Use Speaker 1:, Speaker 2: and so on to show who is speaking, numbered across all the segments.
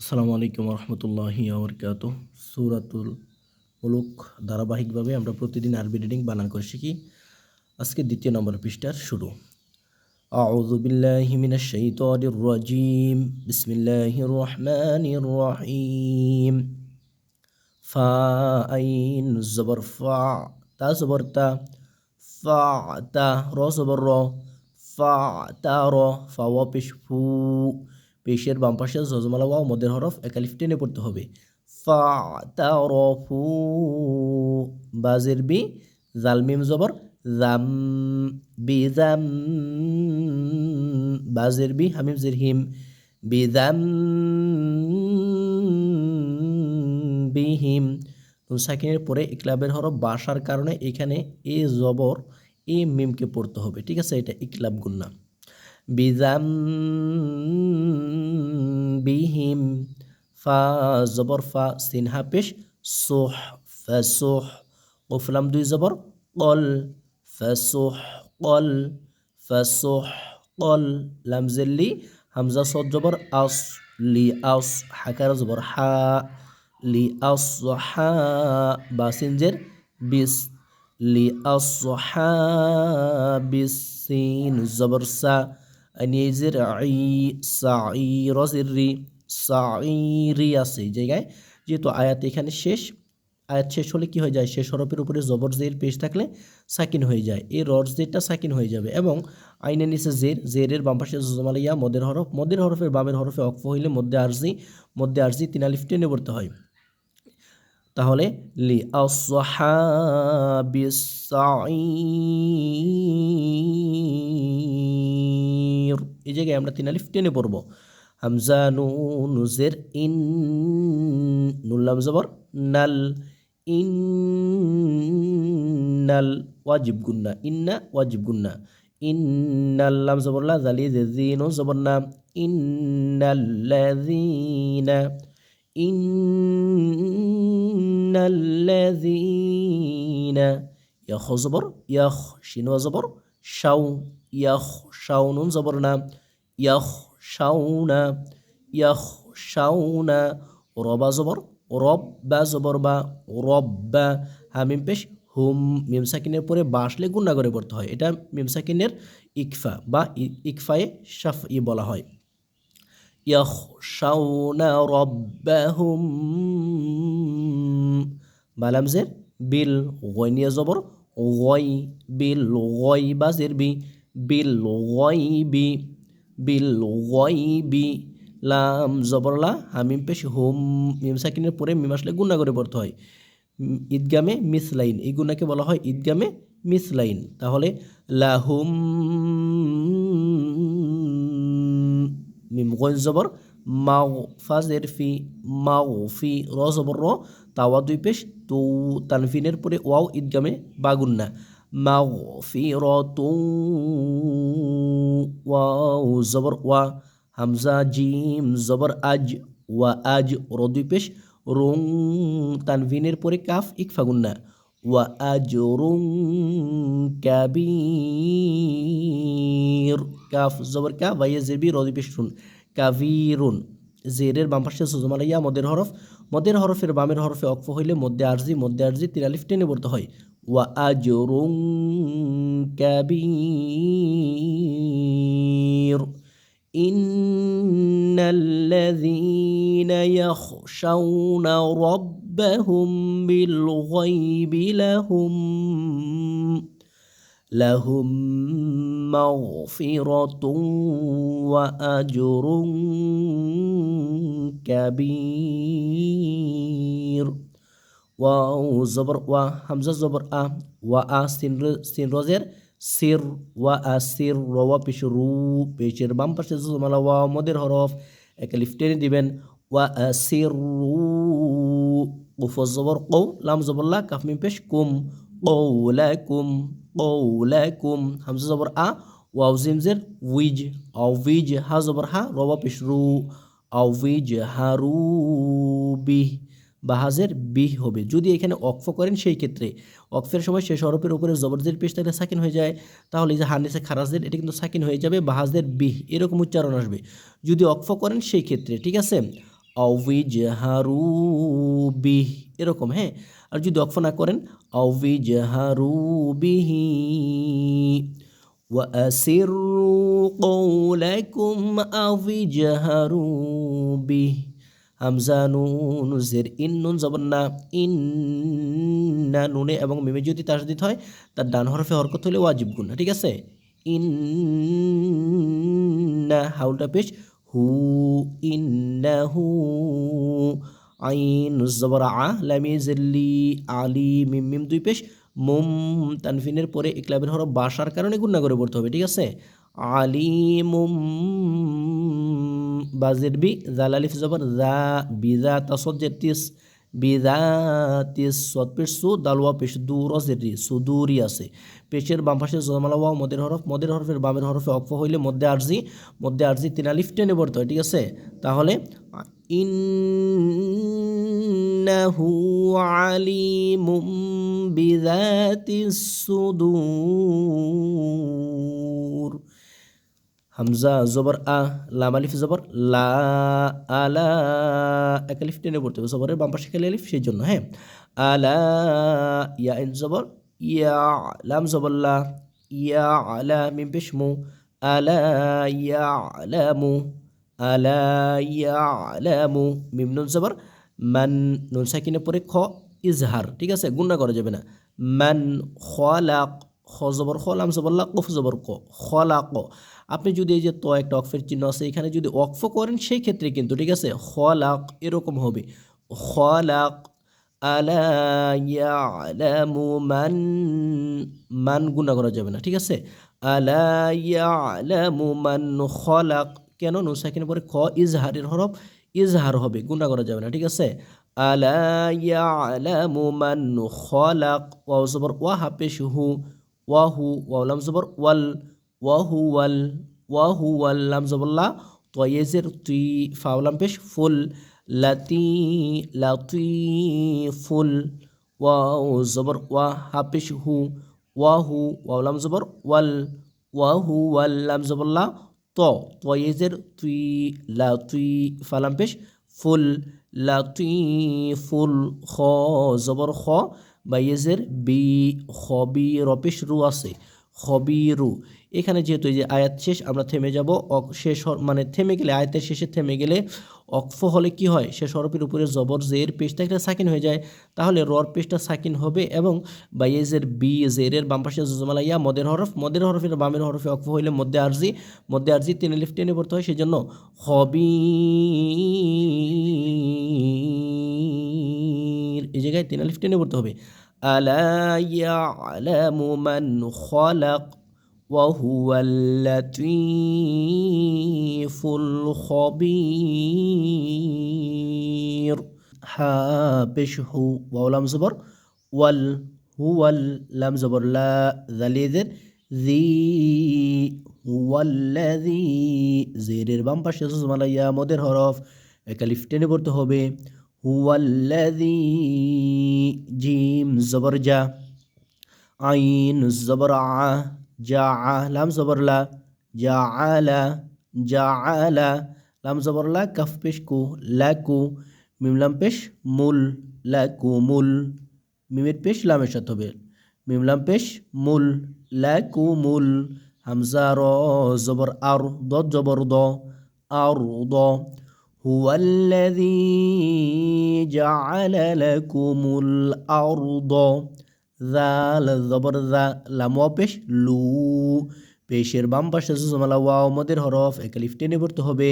Speaker 1: আসসালামু আলাইকুম রহমতুল্লাহি আবরকাত সুরাতুল মুলুক ধারাবাহিকভাবে আমরা প্রতিদিন আরবি রিডিং বানান করে শিখি আজকে দ্বিতীয় নম্বর পৃষ্ঠার শুরু أعوذ بالله من الشيطان الرجيم بسم الله الرحمن الرحيم فا আইন জবর ফা তা জবর তা ফা তা র জবর র ফা তা র ফা ওয়া পেশ ফু পেশের বাম পাশে জজমালা ওয়া মদের হরফ, একালিফ টেনে পড়তে হবে। ফা বাজের বি জালমিম জবর, জাম, বি, জাম, বাজের বি, হামিম, জির, হিম, বি, জাম বিহিম নুন সাকিনের পরে ইকলাবের হরফ বাসার কারণে এখানে এ, জবর, এ, মিমকে পড়তে হবে। ঠিক আছে, এটা ইকলাব গুন্না। বিজাম বিহিম ফা জবর ফা সিনহা পেশ সোহ ফসোহ কফলাম দুই জবর কল ফসোহ কল ফসোহ কল লামজেল্লি হামজা সদ জবর আস লি আস হাকার জবর হা লি আস হা বাসিনজের বিস লি আস হা বিস সিন জবর সা নিজের আই সাই রজের রি আছে এই জায়গায়। যেহেতু আয়াত এখানে শেষ, আয়াত শেষ হলে কি হয়ে যায়? শেষ হরফের উপরে জবর জের পেশ থাকলে সাকিন হয়ে যায়। এই রড জেরটা সাকিন হয়ে যাবে এবং আইনের নিচে জের, জেরের বাম পাশে জমালিয়া মদের হরফ, মদের হরফের বামের হরফে অক্ফ হইলে মধ্যে আরজি মধ্যে আরজি তিন আলিফ টেনে পড়তে হয়। তাহলে লি আসহাবিস এই জায়গায় আমরা তিন আলিফ টেনে পড়ব। হামজা নুন ইন নুল্লাম জবর নাল ইন্নাল ওয়াজিব গুন্না ইন্না ওয়াজিব গুন্না। ইন্নাল্লাম জবরলা জালি জিন জবর নাম ইন্নাল্লাযীনা ইন্নাল্লাযীনা ইয়াখ জবর ইয়াখ শিন জবর, শাউ। ইয়াখ শাউ নুন জবর নাম ইয়াখ শাউনা ইয়াখ শাউনা রবা জবর রব বা বা রব বা হামিম পেশ হুম মিম সাকিনের পরে বা আসলে গুণা করে পড়তে হয় এটা মিম সাকিনের ইকফা বা ইকফায়ে শাফ ই বলা হয় ইয়াখশাউনা রব্বাহুম বালামজের বিল গয় নিয়ে জবর গয় বিল গয় বা জের বি বিল গয় বি বিল গয় বি লাম জবরলা হামিম, পেশ, হোম, মিম, সাকিনের পরে মিম আসলে গুণা করে পড়তে হয়। ঈদগামে মিসলাইন, এই গুণাকে বলা হয় ঈদগামে মিস লাইন তাহলে লাহুম, মিম গঞ্জ জবর, মাও, ফাজের, ফি, মাও, ফি, র, জবর, র তাওয়া দুই পেশ, তো, তানফিনের পরে ওয়াও, ঈদগামে বাগুন্না। র তু ওয়াও জবর ওয়া হামজা জিম জবর আজ ওয়া আজ র তানভিনের পরে কাফ ইকফাগুন্না ওয়া আজ রুং কাবির কাফ জবর কা বাইয়া জেবি র দুই পেশ রুন কাবিরুন জেরের বাম পাশে সুজমালাইয়া মদের হরফ মদের হরফের বামের হরফে অক্ফ হইলে মধ্যে আরজি মধ্যে আরজি তিরালিফ টেনে পড়তে হয় واجر كبير. إن الذين يخشون ربهم بالغيب لهم لهم مغفرة وأجر كبير. واو زبر و همزة زبر أ و أ سين سين روزر সির ওয়া আসির রওয়া পেশ রু পেশের বাম পাশে জমালা ওয়া মদের হরফ একে লিফটেনে দিবেন ওয়া আসির রু উফ জবর কৌ লাম জবরলা কাফমি পেশ কুম কৌলাকুম কৌলাকুম হামজা জবর আ ওয়াও জিমজের উইজ আও উইজ হা জবর হা রওয়া পেশ রু আও উইজ হারু বিহ বাহাজের বিহ হবে যদি এখানে অক্ফ করেন সেই ক্ষেত্রে অক্ফের সময় শেষ হরফের উপরে জবরদের পেশ থাকলে সাকিন হয়ে যায় তাহলে এই যে হানিসে খারাজদের এটা কিন্তু সাকিন হয়ে যাবে বাহাজদের বিহ এরকম উচ্চারণ আসবে যদি অক্ফ করেন সেই ক্ষেত্রে ঠিক আছে অভিজহারু বিহ এরকম হ্যাঁ আর যদি অক্ষ না করেন অভিজহারু বিহি وأسروا قولكم أو اجهروا به হামজা নুন জের ইন নুন জবর না, ইন না নুনে এবং মিমে যদি তার দিতে হয়, তার ডান হরফে হরকত হলে ওয়াজিব গুণ ঠিক আছে? ইন না হাউলটা পেশ, হু ইন্নাহু আইন জবর আ, লামি জেল্লি আলি মিম মিম দুই পেশ, মুম তানফিনের পরে ইকলাবের হরফ বাসার কারণে গুণা করে পড়তে হবে, ঠিক আছে? আলিমুম বাজের বি জালালিফ জবর, জা বিজা তাসজ্জের তিস বিজা তিস সৎ পেশ, সু দালওয়া পেশ, দু রজের রি আছে। পেশের বাম পাশে জমালা, ওয়া, মদের হরফ, মদের হরফের বামের হরফে অক্ষ হইলে মধ্যে আরজি মধ্যে আরজি তিন আলিফ টেনে পড়তে হয়, ঠিক আছে? তাহলে, ইন্নাহু আলিমুম বিযাতিস সুদূর। হামজা জবর আ, লাম আলিফ জবর, লা আলা, এক আলিফ টেনে পড়তে হবে। জবরের বাম পাশে খেলে আলিফ, সেই জন্য হ্যাঁ? আলা, ইয়া ইন জবর, ইয়া লাম জবর, লা, ইয়া আলা মিম পেশ মু, আলা ইয়া আলামু আলা ইয়া আলামু মিম নুন জবর, মান, নুন সাকিনের পরে খ, ইজহার, ঠিক আছে? গুণনা করা যাবে না। মান খলাক, খ জবর, খ, লাম জবর, লা, কফ জবর, ক, খলাক আপনি যদি এই যে ত একটা অক্ফের চিহ্ন আছে, এখানে যদি অক্ফ করেন, সেই ক্ষেত্রে কিন্তু, ঠিক আছে, খলাক এরকম হবে। খলাক আলা মান মান গুণা করা যাবে না, ঠিক আছে? আলা ইয়ালামু মান খলাক, কেন? নুন সাকিনের পরে খ, ইজহারের হরফ, ইজহার হবে, গুণা করা যাবে না, ঠিক আছে? আলা ইয়ালামু মান খলাক, ওয়াও জবর ওয়া হু ওয়াহু ওয়ালাম জবর ওয়াল ওয়াহু ওয়াল ওয়াহু ওয়াল লাম জবর লা তয়েজের তুই ফাওলাম পেশ, ফুল লাতি লাতি, ফুল, ওয়াও জবর, ওয়া হাফেশ হু, ওয়াহু ওয়ালাম জবর, ওয়াল ওয়াহু ওয়াল লাম জবর লা ত, তয়েজের তুই লা তুই ফালাম পেশ, ফুল লা তুই ফুল, খ, জবর, খ বাইয়েজের বি খবি রপেশ রু আছে। খবিরু। এখানে যেহেতু এই যে আয়াত শেষ, আমরা থেমে যাব। শেষ মানে থেমে গেলে, আয়াতের শেষে থেমে গেলে অক্ফ হলে কি হয়? সে হরফের উপরে জবর জের পেশটা একটা সাকিন হয়ে যায়। তাহলে রর পেশটা সাকিন হবে এবং বাইয়েজের বি জেরের বাম পাশে জজমালা ইয়া মদের হরফ মদের হরফের বামের হরফে অক্ফ হইলে মধ্যে আরজি। মধ্যে আরজি তিনে লিফ টেনে পড়তে হয় সেই জন্য হবি এই জায়গায় তিন লিফ টেনে পড়তে হবে। আলা ইয়ালামু মান খলাক وهو اللطيف الخبير حابشه ولم زبر وال هو لم زبر لا ذليذر ذي هو الذي জেরের বাম পাশে সুজমালা ইয়া মদের হরফ একালিফ টেনে পড়তে হবে হুয়াল্লাযী জিম জবর জা আইন জবর আ জা লাম জবর লা জা আলা জা আলা লাম জবর লা কাফ পেশ কু লাকু মিম লাম পেশ মুল লাকু মুল মিমের পেশ লামের সাথে হবে মিম লাম পেশ মুল লাকু মুল হামজা র জবর আর দ জবর দ আর দ هو الذي جعل لكم الأرض জাল জবর জা লামুয়া পেশ লু পেশের বাম পাশে জমালা ওয়াও মদের হরফ একালিফ টেনে পড়তে হবে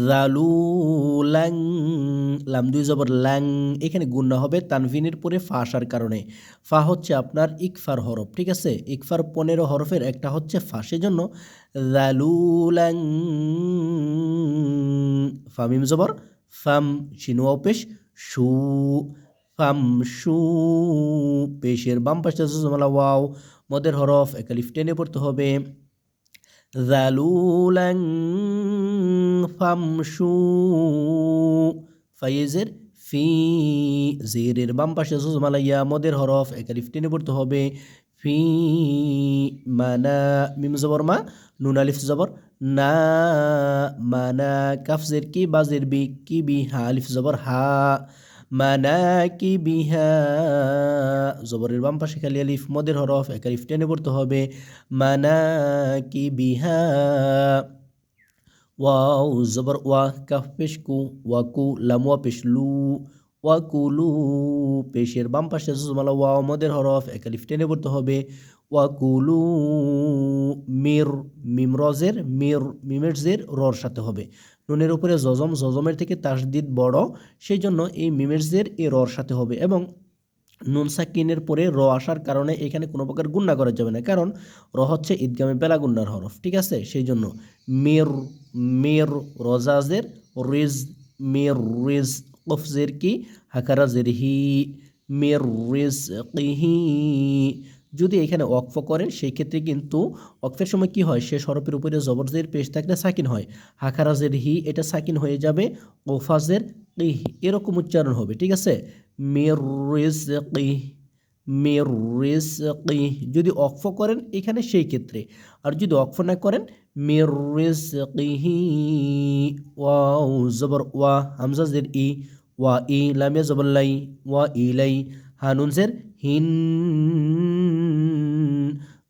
Speaker 1: জালু লাং লাম দুই জবর লাং এখানে গুণা হবে তানভিনের পরে ফা আসার কারণে ফা হচ্ছে আপনার ইকফার হরফ ঠিক আছে ইকফার পনেরো হরফের একটা হচ্ছে ফা সেজন্য জালু লাং ফামিম জবর, ফাম শিনুয়াও পেশ, শু, ফাম শু, পেশের বাম পাশে জমালা ওয়াও মদের হরফ একালিফ টেনে পড়তে হবে। জালুলাং ফামশু ফাইজের ফি, জেরের বাম পাশে জুজমালাইয়া মদের হরফ একালিফ টেনে পড়তে হবে। ফি, মানা, মিম জবর নুন আলিফ জবর। না, মানা, কাফ জের কি, বা জের বি, কি বি, হা আলিফ জবর, হা। মানা, কি বিহা জবরের বাম পাশে খালি আলিফ, মদের হরফ, এক আলিফ টেনে পড়তে হবে। মানা, কি বিহা ওয়াও, জবর, ওয়া, কাফ পেশ কু ওয়াকু লামুয়া পেশ লু পেশের বাম পাশে জুজমালা ওয়াও মদের হরফ, এক আলিফ টেনে পড়তে হবে। ওয়াকুলু মির, মিম রজের, মির, মিমের জের রর সাথে হবে। নুনের উপরে জজম, জজমের থেকে তাসদিদ বড় সেই জন্য এই মিমের জের এ রর সাথে হবে এবং নুন সাকিনের পরে র আসার কারণে এখানে কোনো প্রকার গুন্না করা যাবে না, কারণ র হচ্ছে ঈদগামে বেলা গুন্নার হরফ, ঠিক আছে? সেই জন্য মির মির রজাজের রিজ, মির রিজ কফজের কি? হাকারাজের হি, মির রিজ হি। যদি এখানে অক্ফ করেন, সেই ক্ষেত্রে কিন্তু অক্ফের সময় কি হয়? সে হরফের উপরে জবরজের পেশ থাকলে সাকিন হয়। হাকারাজের হি, এটা সাকিন হয়ে যাবে। ওফাজের ইহ এরকম উচ্চারণ হবে, ঠিক আছে? যদি অক্ফ করেন এখানে সেই ক্ষেত্রে। আর যদি অক্ফ না করেন ওয়াও, জবর ওয়া হামজা জের ই, ওয়া ই, লামিয়া জবর লাই, ওয়া ইলাই হানুন জের হিন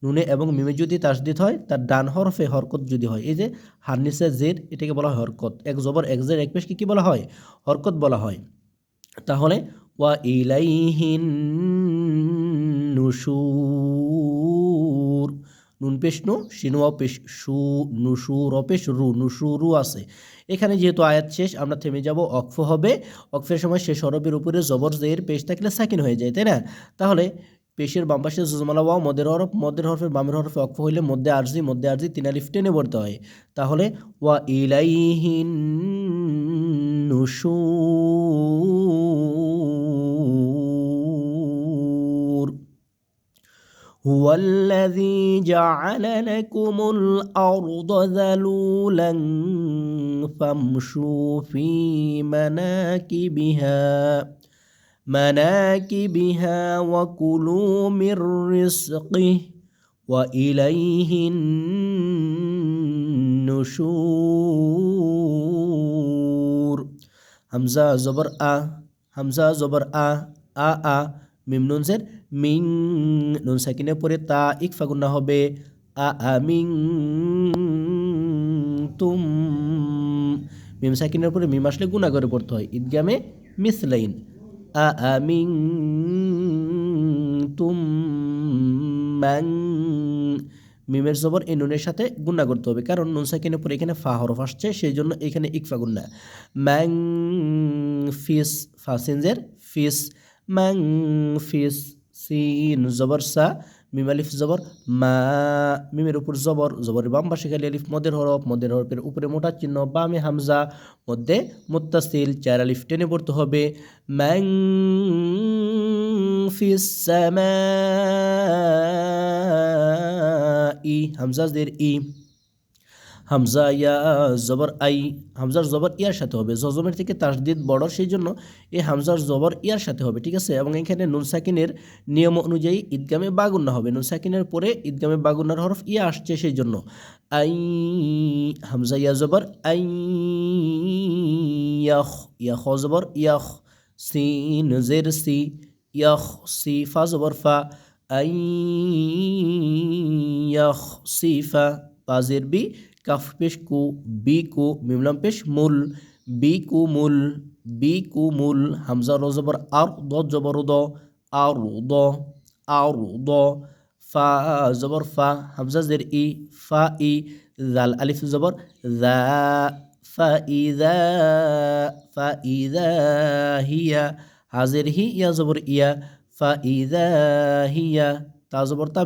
Speaker 1: নুনে এবং মিমে যদি তাসদিদ হয়, তার ডান হরফে হরকত যদি হয়। এই যে হারনিসা জের এটাকে বলা হয় হরকত। এক জবর, এক জের, এক পেশকে কী বলা হয়? হরকত বলা হয়। তাহলে, ওয়া ইলাইহিন নুসুর নুন পেশ নু সিনুয়া পেশ সু নুসুর অপেশ রু নুসুরু আছে। এখানে যেহেতু আয়াত শেষ, আমরা থেমে যাব অক্ফ হবে। অক্ফের সময় শেষ হরফের উপরে জবর, জের, পেশ থাকলে সাকিন হয়ে যায়, তাই না? তাহলে পেশের বাম পাশে জুজমালা ওয়া মদের হরফ মদের হরফের বামের হরফে অক্ফ হইলে মধ্যে আরজি মধ্যে আরজি তিন আলিফ টেনে পড়তে হয় তাহলে ওয়া ইলাইহিন নুশুর هو الذي جعل لكم الأرض ذلولا فامشوا في مناكبها مناكبها وكلوا من رزقه وإليه النشور হামজা জবর আ হামজা জবর আ আ আ মিম নুন জের মিং নুন সাকিনের পরে তা ইকফা গুন্না হবে আ আ মিং তুম মিম সাকিনের পরে মিম আসলে গুণা করে পড়তে হয় ঈদগামে মিসলাইন তুম ম্যাং মিমের জবর এই নুনের সাথে গুন্না করতে হবে। কারণ নুন সাকিনের পরে এখানে ফা হরফ আসছে সেই জন্য এখানে ইকফা গুন্না ম্যাং ফিস ফাসেঞ্জের ফিস। ম্যাং ফিস, সিন, জবর, সা। মিম আলিফ জবর, মা, মিমের উপর জবর, জবরের বাম পাশে খালি আলিফ, মদের হরফ, মদের হরফের উপরে মোটা চিহ্ন, বামে হামজা, মধ্যে মুত্তাসিল, চার আলিফ টেনে পড়তে হবে। ম্যাং ফিস ই হামজাজদের ই। হামজা ইয়া জবর আই, হামজার জবর ইয়ার সাথে হবে। জজমের থেকে তাসদিদ বড় সেই জন্য এই হামজার জবর ইয়ার সাথে হবে, ঠিক আছে? এবং এখানে নুন সাকিনের নিয়ম অনুযায়ী ঈদগামে বাগুন্না হবে। নুন সাকিনের পরে ঈদগামে বাগুন্নার হরফ ইয়া আসছে সেই জন্য আই, হামজা ইয়া জবর, আই, ইয়াহ ইয়াহ জবর, ইয়াহ, সিন, জের, সি, ইয়াহ, সি, ফা জবর, ফা, আই, ইয়াহ সিফা পাজের বি কাফ পেশ কু বি কু মিমলাম পেশ মুল বি কু মুল বি কু মুল হামজা র জবর আর দ জবর দ আর দ আর দ ফা জবর ফা হামজা জের ই ফা ই জাল আলিফ জবর জা ফা ইদা ফা ইদা হিয়া হাজের হি ইয়া জবর ইয়া ফা ইদা হিয়া তা জবর তা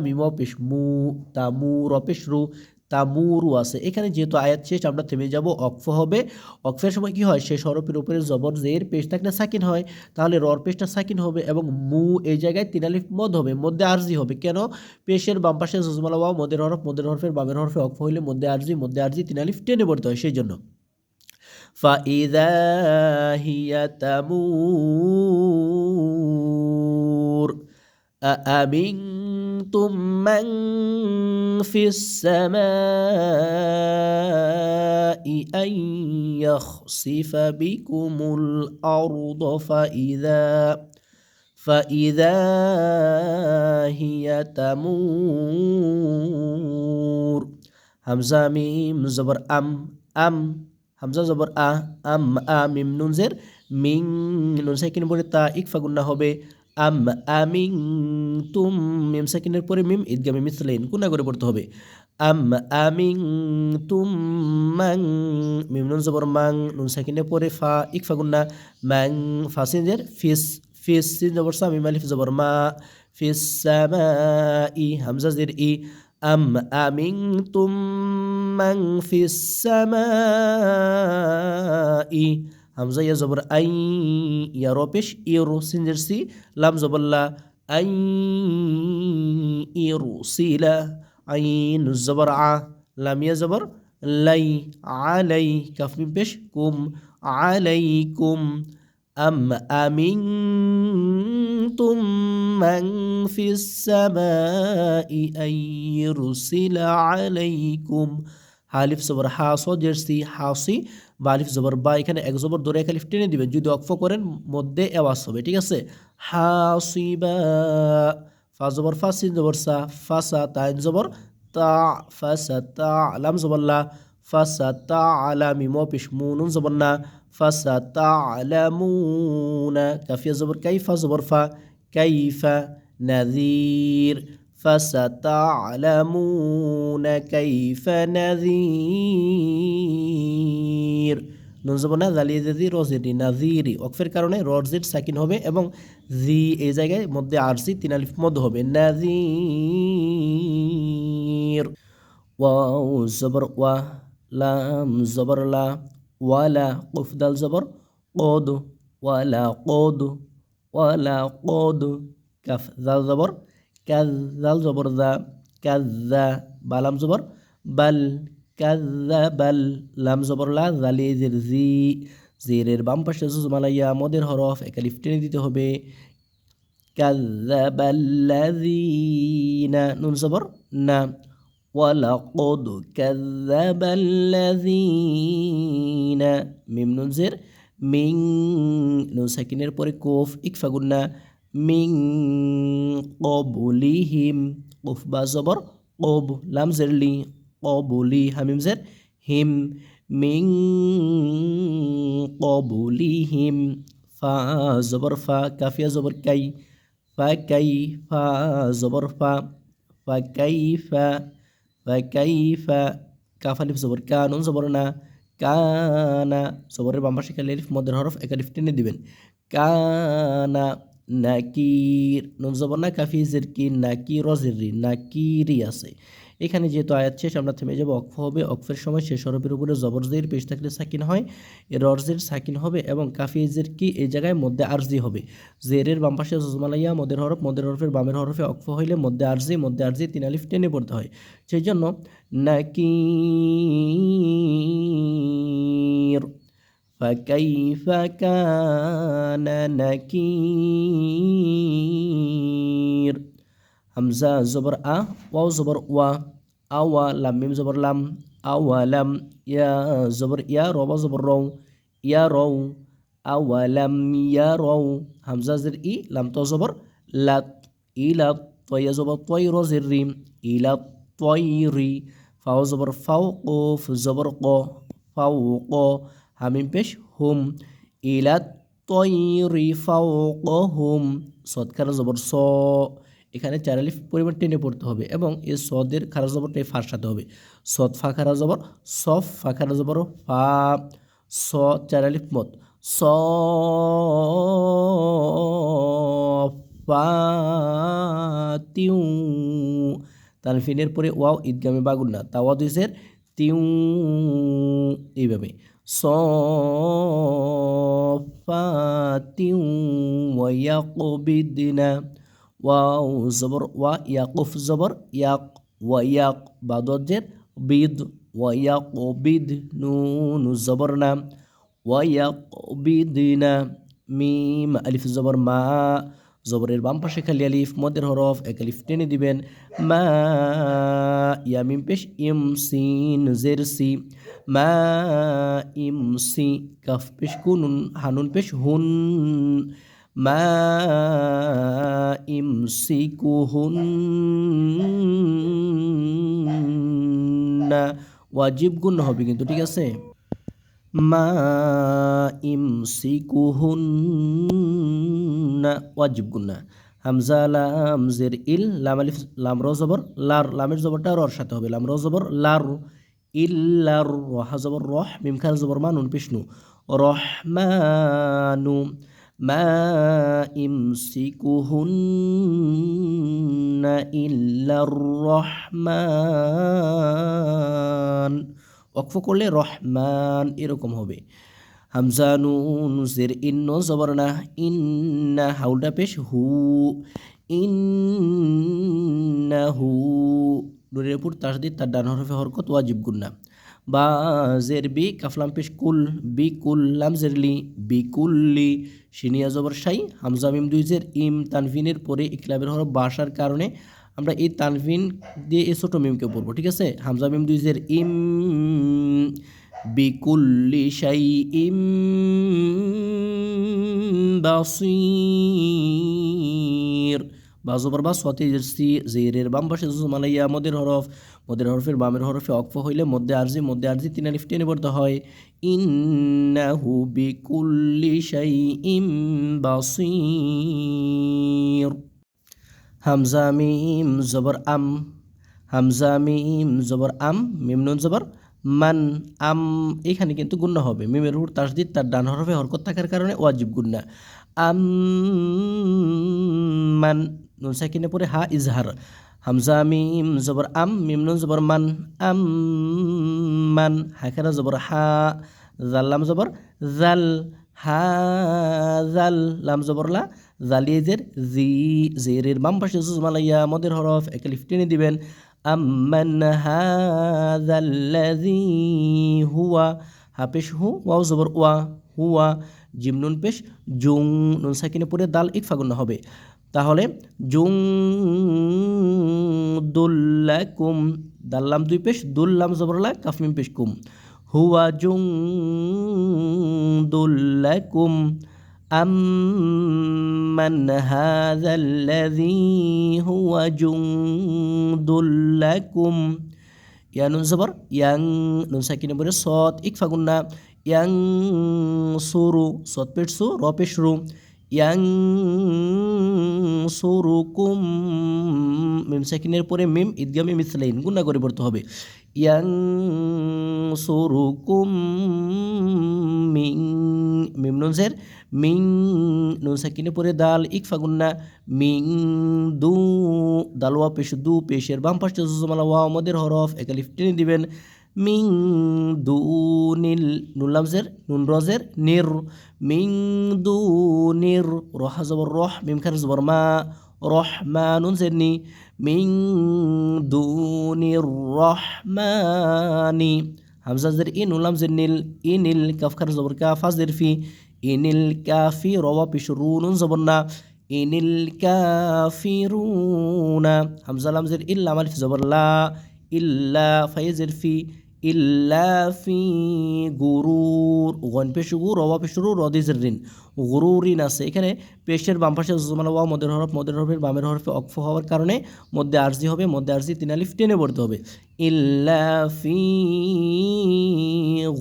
Speaker 1: তামুরু আছে এখানে যেহেতু আয়াত শেষ আমরা থেমে যাব অক্ফ হবে অক্ফের সময় কি হয় শেষ হরফের উপরে জবর জের পেশ থাকলে সাকিন হয় তাহলে রর পেশটা সাকিন হবে এবং মু এই জায়গায় তিনালিফ মদ হবে মধ্যে আরজি হবে কেন পেশের বাম পাশে জজমালা ওয়া মদের হরফ মদের হরফের বামের হরফে অক্ফ হইলে মধ্যে আরজি মধ্যে আরজি তিনালিফ টেনে পড়তে হয় সেই জন্য فإذا هي تمور أأمنتم من في السماء أن يخسف بكم الأرض فإذا فإذا هي تمور؟ همزة ميم زبر أم أم. همزة زبر أ أم. أ ميم ننزر من ننزر نون ساكن بولتا إكفا قلنا هو আম আমিং তুম মিম সেকেন্ডের পরে মিম, ঈদগামে মিসলাইন কোন করে পড়তে হবে। আম আমিং তুম মাং, মিম নুন জবর মাং, নুন সেকেন্ডের পরে ফা, ইকফা গুন্না মাং ফাসিনজের ফিস ফিস সিন জবর সা, মিম আলিফ জবর মা, ফিস সামা ই হামজা জের ই। আম আমিং তুম মাং, ফিস সামা ই জবর আই ইয়া রপেশ ইরু সিনজের সি লাম জবর লা আই ইরু সিলা আইন জবর আ লাম ইয়া জবর লাই আলাই কাফ মিম পেশ কুম আলাইকুম আম আমিনতুম মান ফিস সামাই আই ইরসিলা আলাইকুম হালিফ জবর হাসো জার্সি হাসি বা আলিফ জবর বা এখানে এক জবর দূরে এক টেনে দিবেন। যদি অক্ফ করেন, মধ্যে আওয়াজ হবে, ঠিক আছে? হাসিবা ফা জবর ফাসিন জবর, সা ফাসা তাইন জবর, তা ফাসা তা আলাম জবল্লা ফাসা তা, আলা মিমো পেশ মুনুন জবর না ফাসা তা আলামুনা কাফিয়া জবর, কাইফা জবর, ফা, কাইফা নাযীর। فستعلمون كيف نذير নুন যাব না জালিয়ে যদি রজিরি নাজিরি অকফের কারণে রজির সাকিন হবে এবং জি এই জায়গায় মধ্যে আরসি তিন আলিফ মধ্য হবে নাজির ওয়াও জবর ওয়া লাম জবর লা ওয়ালা কুফদাল জবর কদ ওয়ালা কদ ওয়ালা কদ কাফ জাল জবর কাজাল জবর দা কাজা বালাম জবর বাল কাজা বাল লাম জবর লা জালি জের জি জেরের বাম পাশে জুজমালাইয়া মদের হরফ একালিফ টেনে দিতে হবে কাজাবাল্লাযীনা নুন জবর না ولقد كذب الذين মিম নুন জের মিং নুন সাকিনের পরে কোফ ইকফা গুন্না মিং কবুলিহিম, কফ বা জবর, কব, লাম জেরলি কবুলি, হামিম জের, হিম মিং কবুলিহিম, ফা জবর, ফা, কাফিয়া জবর, কাই, ফা কাই, ফা জবর, ফা ফা, কাই, ফা ফা, কাই, ফা কাফালিফ জবর, কা, নুন জবর, না কানা জবরের বাম পাশে কালিফ মদের হরফ একালিফ টেনে দিবেন। কানা নাকির নুন জবর না কাফি কি নাকি রজিরি নাকিরি আছে এখানে যেহেতু আয়াত শেষ, আমরা থেমে যাব অক্ফ হবে অক্ফের সময় শেষ হরফের উপরে জবরজের পেশ থাকলে সাকিন হয় এর অর্জের সাকিন হবে, এবং কাফি জের কি এই জায়গায় মধ্যে আরজি হবে। জেরের বাম পাশে জজমালাইয়া, মদের হরফ, মদের হরফের বামের হরফে অক্ফ হইলে মধ্যে আরজি মধ্যে আরজি, তিন আলিফ টেনে পড়তে হয়। সেই জন্য নাকির فكيف كان نكير؟ همزة زبر أ واو زبر و أو لم ميم زبر لم أو لم يا زبر يا رو زبر رو يا رو أو لم يا رو. همزة زر إي لم تو زبر لط إلى طي زبر طي رو زر إلى الطير فاو زبر فوق في زبر قو فوق হামিম পেশ হুম। ইলা তৈরি ফাওকহুম। সৎকারা জবর স। এখানে চারালিফ পরিমাণ টেনে পড়তে হবে এবং এই সদের খারা জবরটা ফার সাথে হবে। সৎ ফা খারা জবর, সফ ফা খারা জবর, ফা। স চারালিফ মত। স তিউ। তানফিনের পরে ওয়াও, ঈদগামে বাগুন্না। তাওয়া দুইসের তিউ। এইভাবে। صافات ويقبضن واو زبر ويقف زبر يق ويق بعد الجر بيض ويقبض نون زبرنا ويقبضن ميم ألف زبر ما জবরের বাম পাশে খালি আলিফ মদের হরফ এক আলিফ টেনে দিবেন মা ইয়ামিম পেশ ইম সিন জের সি মা ইম সি কাফ পেশ কুনুন হানুন পেশ হুন। মা ইম সি কুহুন না, ওয়াজিব গুণ হবে কিন্তু, ঠিক আছে? মা ইমসিকুহুন্না ওয়াজিব গুন্না হামজা, লাম, জের, ইল, লাম, আলিফ, লাম জবর, লার, লামের জবরটা রর সাথে হবে। লাম জবর, লার ইল্লার বিষ্ণু মা করলে রহমান এরকম হবে। হামজা নুন জের ইন্ন জবর না, ইন্না হাউলটা পেশ হু ইন্না হু নুনের উপর তাসদিদ তার ডান হরফে হরকত ওয়াজিব গুন্না বা জের বি, কাফলাম পেশ কুল, বি কুল্লাম জেরলি বি কুল্লি সিনিয়া জবর সাই, হামজা মিম দুই জের, ইম তানভিনের পরে ইকলাবের হরফ বাসার কারণে আমরা এই তানভিন দিয়ে এই ছোটো মিমকে পড়ব, ঠিক আছে? হামজা মিম দুই জের, ইম বিকুল্লি শাই ইম, বাসির। বাজবর বা সতে সি জেরের বাম পাশে মালাইয়া মদের হরফ মদের হরফের বামের হরফে অক্ফ হইলে মধ্যে আরজি মধ্যে আরজি তিন আলিফ টেনে পড়তে হয় ইন্নাহু বিকুল্লি শাই ইম বাসির হামজা মিম জবর আম হামজা মিম জবর আম মিম জবর মান আম এখানে কিন্তু গুণ্য হবে মিমের উপর তাসদিদ তার ডান হরফে হরকত থাকার কারণে ওয়াজিব গুন্না আম মান নুন সাকিনে পরে হা ইজহার। হামজা, মিম জবর আম, মিম নুন জবর মান, আম মান। হাখারা জবর হা জাল্লাম জবর জাল, হা, জাল, লাম জবর লা জালিয়ে জালিয়েজের জি জেরের বাম পাশে জুজমালাইয়া মদের হরফ একে লিফ টেনে দিবেন। আম্মান হাযাল্লাযী হুয়া হাপেশ হু, ওয়াও জবর ওয়া, হুয়া। জিম, নুন, পেশ, জুং, নুন সাকিনে পড়ে দাল, ইকফা গুণ হবে। তাহলে জুং দুল্লাকুম দাল্লাম দুই পেশ দুল্লাম জবরলা কাফমিম পেশ কুম হুয়া Jung দুল্লাকুম أمن هذا الذي هو جند لكم يا نون زبر yang nun sakin bore sot ikfa gunna yang suru sot petsu ro Peshru yang সুরুকুম মিম সাকিনের পরে মিম ঈদগামে মিসলাইন, গুণা করে পড়তে হবে। ইয়াং সুরুকুম মিং মিম নুনসের মিং নুন সাকিনের পরে দাল, ইকফা গুন্না মিং দু, দালওয়া পেশ দু, পেশের বাম পাশে জুজমালা ওয়া আমাদের হরফ, একালিফ টেনে দিবেন। মিং দু নীল নুল্লামজের নুন রজের নির। মিং দু নির, রহা জবর রহ, মিম খান জবর মা রহমানুন জেরনি মিং দুনির রহমানি হামজা জের ইন উলাম জের নীল ইনিল কাফ খান জবর কা ফাজ জের ফি। ইনিল কাফি রওয়া পিশ রুনুন জবর না। ইনিল কাফিরুনা হামজা লাম জের ইল্লা মালিফ জবর লা। ইল্লা ফাইজের ফি, ইল্লা ফি গুরুর, ওয়ান পেশ গুর রওয়া পেশ রু রদিজের রিন গুরুরিন আছে। এখানে পেশের বাম পাশে জুমালা ওয়া মদের হরফ, মদের হরফের বামের হরফে অক্ফ হওয়ার কারণে মধ্যে আরজি হবে, মধ্যে আরজি তিন আলিফ টেনে পড়তে হবে। ইল্লা ফি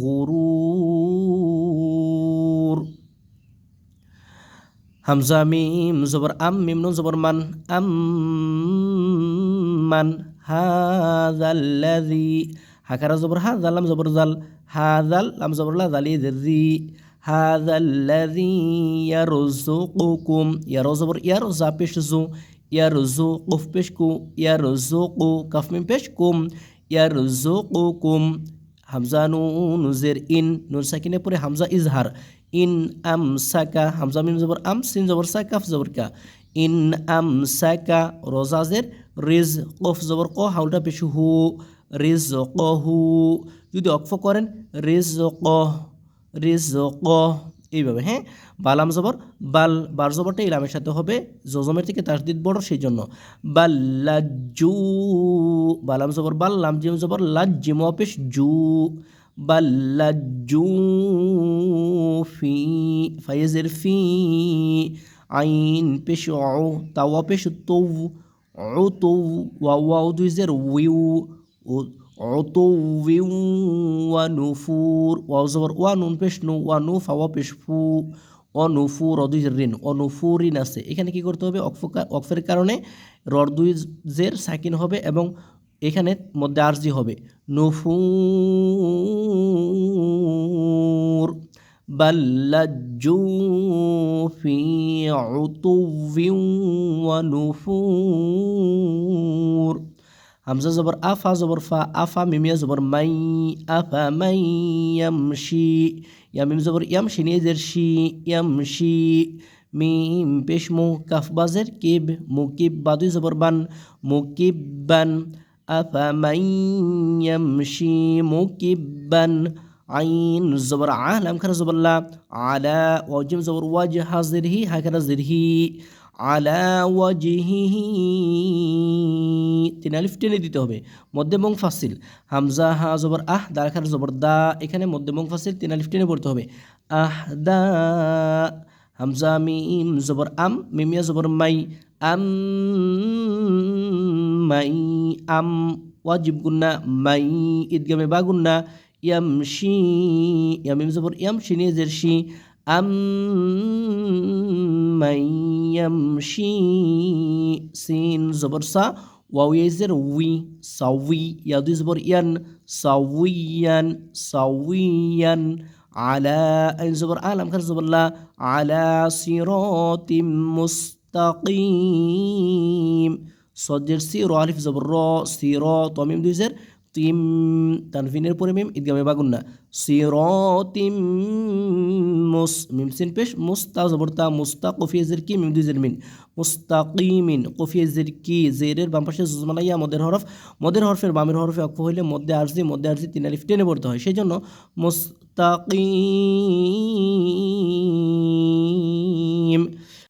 Speaker 1: গুরুর। হামজা, মিম, জবর আম, মিম, নুন, জবর মান, আম, মান। হাযাল্লাযী হাকারা জবর হা জালাম জবর জাল। হাযাল লাম জবর লা জালি জি হাযাল্লাযী ইয়ারযুকুকুম। ইয়ার জবর ইয়ার জা পেশ জু ইয়ারযুকুফ পেশ কু ইয়ারযুকু কাফ মিম পেশ কুম ইয়ারযুকুকুম। হামজা নুন জের ইন। নুন সাকিনে পরে হামজা ইজহার। ইন আম সাকা হামজা মিম জবর আম সিন জবর সা কাফ জবর কা। ইন আম সাকা রোজাজের রিজ কফ জবর ক, হাউলটা পেশু হু রিজ হু যদি অক্ফ করেন রিজ ক রিজ ক এইভাবে হ্যাঁ? বালাম জবর, বাল, বার জবরটা ইলামের সাথে হবে জজমের থেকে তাসদিদ বড় সেই জন্য বাল্লাজু বালাম জবর বাল, লাম জিম জবর লাজ জিম অপেশ জু বাল্লাজু ফি, ফাইজের ফি আইন পেশ অ তাওয়া পেশ তৌ অতৌ ওয়াও দুই জের উইউ عطو ونفور واو زبر ওয়ানুন পেশ নু ওয়ানু ফাওয়া পেশ ফু অনুফুর অদুই ঋণ অনুফুরিন আছে এখানে কি করতে হবে অক্ফ- অক্ফের কারণে রর দুই জের সাকিন হবে এবং এখানে মধ্যে আরজি হবে নুফুর বাল্লাজু ফি উতুউইন ওয়া নুফুর হামজা জবর আফা জবর ফা আফা মিমিয়া জবর মাই আফা মাই ইয়ামশি ইয়ামিম জবর ইয়ামশি নিয়ে জের শি ইয়ামশি মিম পেশ মু কাফ বাজের কিব মুকিব বাদুই জবর বান মুকিবান আফা মাই ইয়ামশি মুকিবান আইন জবর আ লাম খারা জবর লা আলা ওয়াজিম জবর ওয়াজ হাজির হি হাকারা জিরহি আলা ওয়াজিহি তিন আলিফ টেনে দিতে হবে। মধ্যে মং ফাসিল। হামজা, হা, জবর, আহ দারখার জবর, দা, এখানে মধ্যে মং ফাসিল, তিন আলিফ টেনে পড়তে হবে। আহ, দা, হামজা, মিম, জবর, আম, মিমিয়া, জবর, মাই, আম মাই, আম, ওয়াজিব, গুন্না, মাই, ঈদগামে বা গুন্না يمشي يميم زبر يمشي نزر شي أم من يمشي سين زبر سا واو يزر وي سوي دي زبر ين سويا سويا على أين زبر أعلم؟ كان زبر لا. على صراط مستقيم. صدر سيرو ألف زبر را سيرو طميم دوزر তিম তানফিনের পরে মিম, ঈদগামে বাগুন্না। সিরতিম মুস সিন পেশ মুস্তা জবরতা মুস্তা কফিয়াজের কি মিম দুইজের মিন। মুস্তাকিমিন কফিয়াজের কি জেরের বাম পাশে জুজমালাইয়া মদের হরফ, মদের হরফের বামের হরফে অক্ষ হইলে মধ্যে আরজি মধ্যে আরজি তিন আলিফ টেনে পড়তে হয়। সেই জন্য মুস্তাকিম